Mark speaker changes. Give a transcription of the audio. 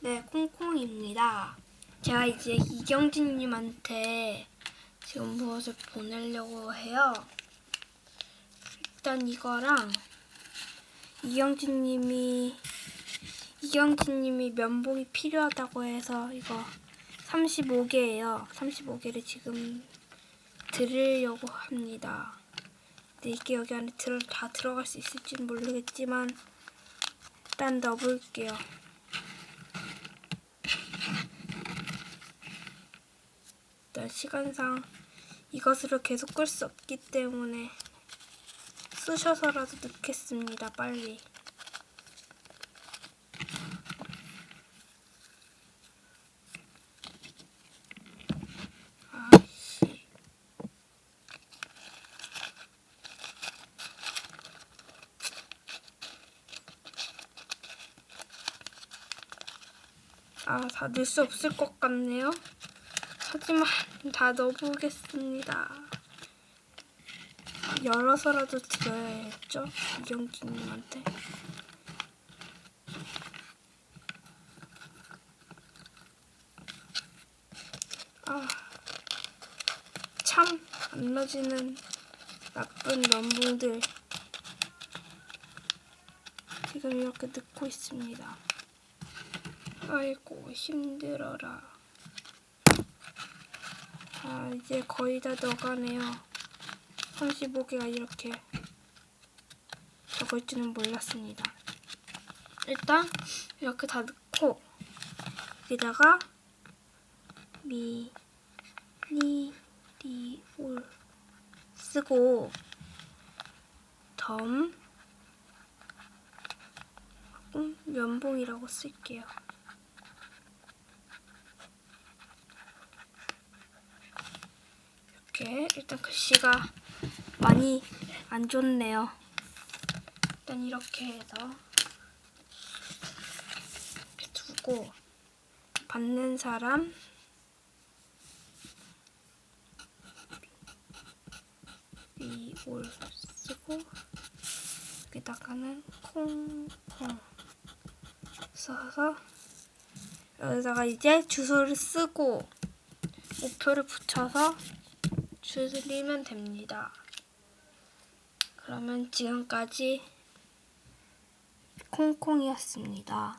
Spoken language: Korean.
Speaker 1: 네, 콩콩입니다. 제가 이제 이경진님한테 지금 무엇을 보내려고 해요. 일단 이거랑 이경진님이 이경진님이 면봉이 필요하다고 해서 이거 35개예요. 35개를 지금 드리려고 합니다. 근데 이게 여기 안에 들어, 다 들어갈 수 있을지는 모르겠지만 일단 넣어볼게요. 일단 시간상 이것으로 계속 끌 수 없기 때문에 쓰셔서라도 넣겠습니다. 빨리. 아씨. 아, 다 넣을 수 없을 것 같네요. 하지만 다 넣어보겠습니다. 열어서라도 드려야겠죠? 이경진님한테. 아, 참 안 넣어지는 나쁜 면봉들. 지금 이렇게 넣고 있습니다. 아이고 힘들어라. 아 이제 거의 다 넣어가네요. 35개가 이렇게 적을 줄은 몰랐습니다. 일단 이렇게 다 넣고 여기다가 미, 니, 리, 올 쓰고 덤 음, 면봉이라고 쓸게요. 이렇게 일단 글씨가 많이 안 좋네요. 일단 이렇게 해서 이렇게 두고 받는 사람 위올 쓰고 여기다가는 콩콩 써서 여기다가 이제 주소를 쓰고 우표를 붙여서 줄이면 됩니다. 그러면 지금까지 콩콩이었습니다.